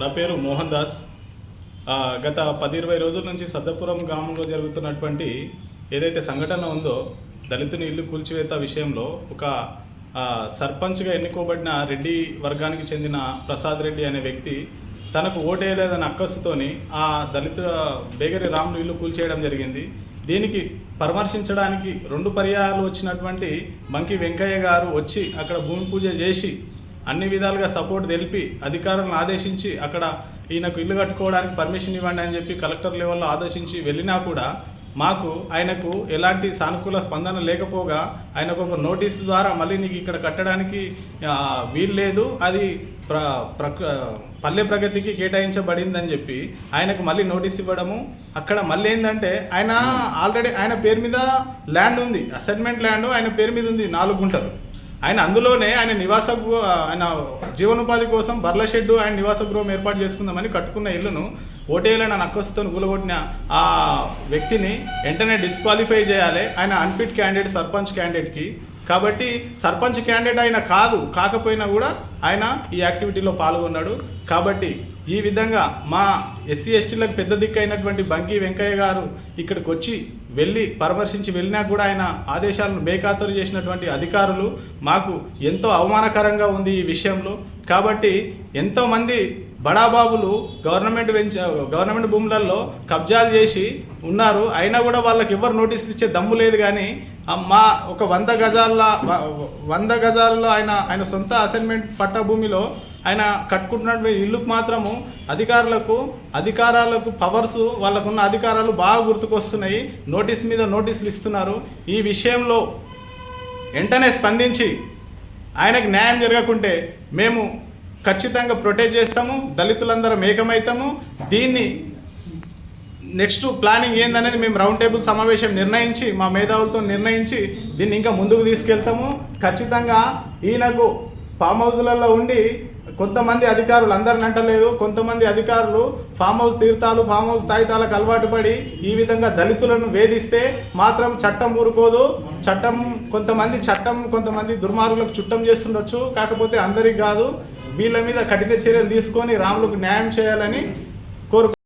నా పేరు మోహన్ దాస్. గత పది ఇరవై రోజుల నుంచి సద్దపురం గ్రామంలో జరుగుతున్నటువంటి ఏదైతే సంఘటన ఉందో దళితుని ఇల్లు కూల్చివేత విషయంలో ఒక సర్పంచ్గా ఎన్నుకోబడిన రెడ్డి వర్గానికి చెందిన ప్రసాద్ రెడ్డి అనే వ్యక్తి తనకు ఓటేయలేదన్న అక్కసుతోని ఆ దళిత బేగరి రాములు ఇల్లు కూల్చేయడం జరిగింది. దీనికి పరామర్శించడానికి రెండు పర్యాయాలు వచ్చినటువంటి మంకి వెంకయ్య గారు వచ్చి అక్కడ భూమి పూజ చేసి అన్ని విధాలుగా సపోర్ట్ తెలిపి అధికారులను ఆదేశించి అక్కడ ఈయనకు ఇల్లు కట్టుకోవడానికి పర్మిషన్ ఇవ్వండి అని చెప్పి కలెక్టర్ లెవెల్లో ఆదేశించి వెళ్ళినా కూడా మాకు ఆయనకు ఎలాంటి సానుకూల స్పందన లేకపోగా ఆయనకు ఒక నోటీస్ ద్వారా మళ్ళీ నీకు ఇక్కడ కట్టడానికి వీలు లేదు. అది ప్ర ప్రక పల్లె ప్రగతికి కేటాయించబడిందని చెప్పి ఆయనకు మళ్ళీ నోటీస్ ఇవ్వడము. అక్కడ మళ్ళీ ఏంటంటే ఆయన ఆల్రెడీ ఆయన పేరు మీద ల్యాండ్ ఉంది. అసైన్మెంట్ ల్యాండ్ ఆయన పేరు మీద ఉంది. నాలుగు గుంటలు. ఆయన అందులోనే ఆయన నివాస ఆయన జీవనోపాధి కోసం బర్ల షెడ్డు ఆయన నివాస గృహం ఏర్పాటు చేసుకుందామని కట్టుకున్న ఇల్లును ఓటేయాలని నక్కసుతో కూలగొట్టిన ఆ వ్యక్తిని వెంటనే డిస్క్వాలిఫై చేయాలి. ఆయన అన్ఫిట్ క్యాండిడేట్ సర్పంచ్ క్యాండిడేట్కి కాబట్టి సర్పంచ్ క్యాండిడేట్ ఆయన కాదు కాకపోయినా కూడా ఆయన ఈ యాక్టివిటీలో పాల్గొన్నాడు. కాబట్టి ఈ విధంగా మా ఎస్సీ ఎస్టీలకు పెద్ద దిక్కు అయినటువంటి బంకి వెంకయ్య గారు ఇక్కడికి వచ్చి వెళ్ళి పరామర్శించి వెళ్ళినా కూడా ఆయన ఆదేశాలను బేఖాతరు చేసినటువంటి అధికారులు మాకు ఎంతో అవమానకరంగా ఉంది ఈ విషయంలో. కాబట్టి ఎంతోమంది బడాబాబులు గవర్నమెంట్ వెంచ గవర్నమెంట్ భూములలో కబ్జాలు చేసి ఉన్నారు. అయినా కూడా వాళ్ళకి ఎవరు నోటీసులు ఇచ్చే దమ్ము లేదు కానీ మా ఒక వంద గజాల వంద గజాల్లో ఆయన ఆయన సొంత అసైన్మెంట్ పట్ట భూమిలో ఆయన కట్టుకుంటున్నటువంటి ఇల్లుకు మాత్రము అధికారులకు అధికారాలకు పవర్స్ వాళ్ళకున్న అధికారాలు బాగా గుర్తుకొస్తున్నాయి. నోటీస్ మీద నోటీసులు ఇస్తున్నారు. ఈ విషయంలో వెంటనే స్పందించి ఆయనకు న్యాయం జరగకుంటే మేము ఖచ్చితంగా ప్రొటెక్ట్ చేస్తాము దళితులందరం ఏకమవుతాము దీన్ని నెక్స్ట్ ప్లానింగ్ ఏందనేది మేము రౌండ్ టేబుల్ సమావేశం నిర్ణయించి మా మేధావులతో నిర్ణయించి దీన్ని ఇంకా ముందుకు తీసుకెళ్తాము. ఖచ్చితంగా ఈయనకు ఫామ్ హౌస్లలో ఉండి కొంతమంది అధికారులు అందరిని అంటలేదు. కొంతమంది అధికారులు ఫామ్ హౌస్ తీర్థాలు ఫామ్ హౌస్ తాయితాలకు అలవాటు పడి ఈ విధంగా దళితులను వేధిస్తే మాత్రం చట్టం ఊరుకోదు. చట్టం కొంతమంది చట్టం కొంతమంది దుర్మార్గులకు చుట్టం చేస్తుండొచ్చు. కాకపోతే అందరికి కాదు. వీళ్ళ మీద కఠిన చర్యలు తీసుకొని రాములకు న్యాయం చేయాలని కోరు